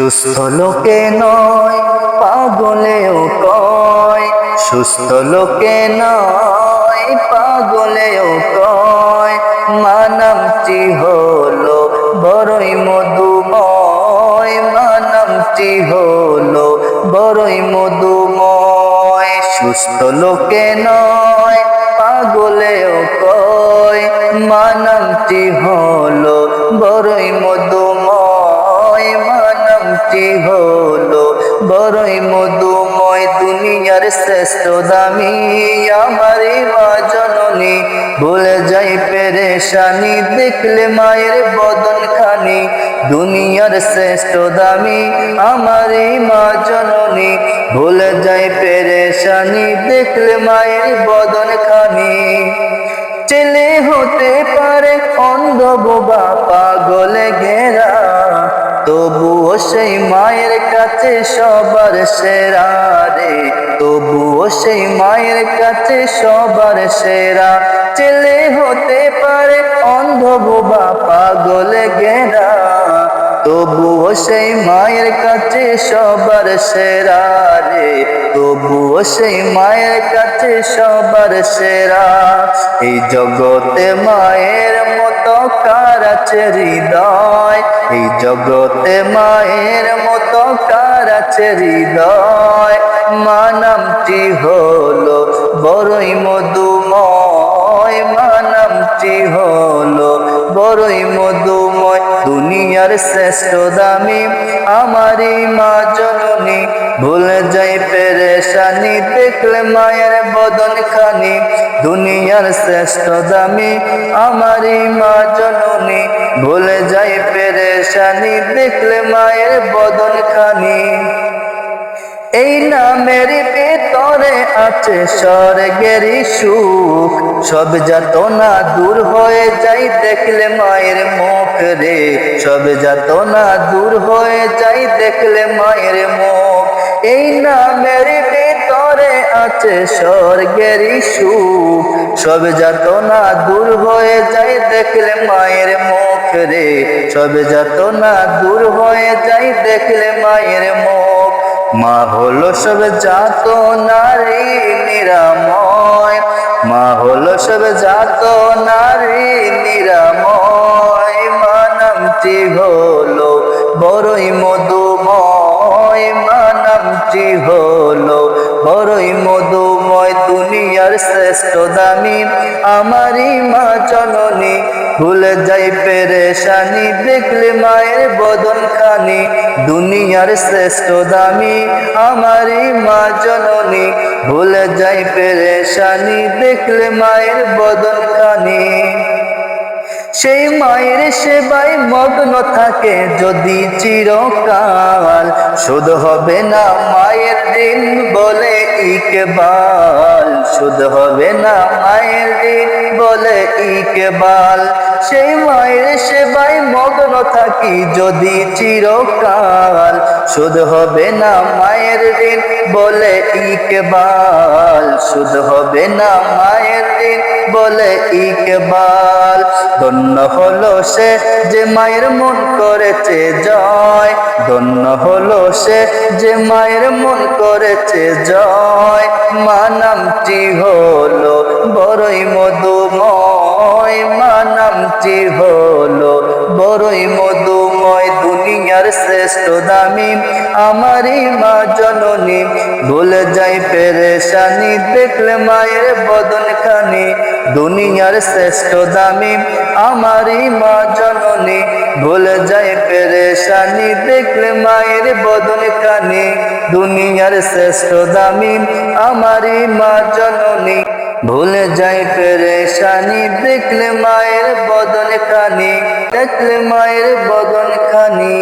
সুস্থ লোকে নয়, পাগলেও কয়। সুস্থ লোকে নয়, পাগলেও কয়। মানামটি হলো বড়ই মধুময়। মানামটি হলো বড়ই মধুময়। সুস্থ লোকে নয়, পাগলেও কয়। মানামটি হলো দুনিয়ার শ্রেষ্ঠ দামি আমারই মা জননী। ভুলে যাই পেরেশানি, দেখলে মায়ের বদন খানি দুনিয়ার শ্রেষ্ঠ দামি আমারই মা জননী। ভুলে যাই পেরেশানি, দেখলে মায়ের বদন খানি ছেলে হতে পারে অন্ধ বোবা, পাগলে ঘেরা। তবুও সেই মায়ের কাছে সবার সেরা রে। তবুও সেই মায়ের কাছে সবার সেরা। ছেলে হতে পারে অন্ধ বোবা পাগলে ঘেরা। তবুও সেই মায়ের কাছে সবার সেরা রে। তবুও সেই মায়ের কাছে সবার সেরা। এই জগতে মায়ের মতো কার আছে হৃদয়? এই জগতে মায়ের মতো কার আছে হৃদয়? মানামটি হলো বড়ই মধুময়। মানামটি হলো বড়ই মধুময়। দুনিয়ার শ্রেষ্ঠ দামি আমারই মা জননী। ভুলে যাই পেরেশানি, দেখলে মায়ের বদন খানি দুনিয়ার শ্রেষ্ঠ দামি আমারই মা জননী। ভুলে যাই পেরেশানি দেখলে মায়ের বদন খানি এই নামের ভেতরে আছে স্বর্গেরই সুখ। সব যাতনা দূর হয়ে যাই দেখলে মায়ের মুখ রে। সব যাতনা দূর হয়ে যাই দেখলে মায়ের মুখ। এই নামের ভেতরে আছে স্বর্গেরই সুখ। সব যাতনা দূর হয়ে যাই দেখলে মায়ের মুখ। রে, সব যাতনা দূর হয়ে যাই দেখলে মায়ের মুখ। মা হলো সব জাত নারী নিরাময়। মা হলো সব জাত নারী নিরাময়। মা নামটি মধুময় দুনিয়ার শ্রেষ্ঠ দামি। আমারই মা জননী, ভুলে যাই পেরেশানি, দেখলে মায়ের বদন খানি দুনিয়ার শ্রেষ্ঠ দামি, আমারই মা জননী, ভুলে যাই পেরেশানি, দেখলে মায়ের বদন খানি সেই মায়ের সেবায় মগ্ন থাকে যদি চিরকাল। শুধ হবে না মায়ের দিন বলে ইকবাল। শুধ হবে না মায়ের দিন বলে ইকবাল। সেই মায়ের সেবায় মগ্ন থাকি যদি চিরকাল। শুধ হবে না মায়ের দিন বলে ইকবাল। শুধ হবে না মায়ের দিন বলে ইকবাল। ধন্য হলো সে যে মায়ের মন করেছে জয়। ধন্য হলো সে যে মায়ের মন করেছে জয়। মানামটি হলো বড়ই মধুময়। মানামটি হলো, বড়ই মধুময় দুনিয়ার শ্রেষ্ঠ দামি। আমারই মা জননী, ভুলে যাই পেরেশানি, দেখলে মায়ের বদন খানি দুনিয়ার শ্রেষ্ঠ দামি। আমারই মা জননী, ভুলে যাই পেরেশানি, দেখলে মায়ের বদন খানি দুনিয়ার শ্রেষ্ঠ দামি। আমারই মা জননী ভুলে যাই পেরেশানি দেখলে মায়ের বদন খানি দেখলে মায়ের বদন খানি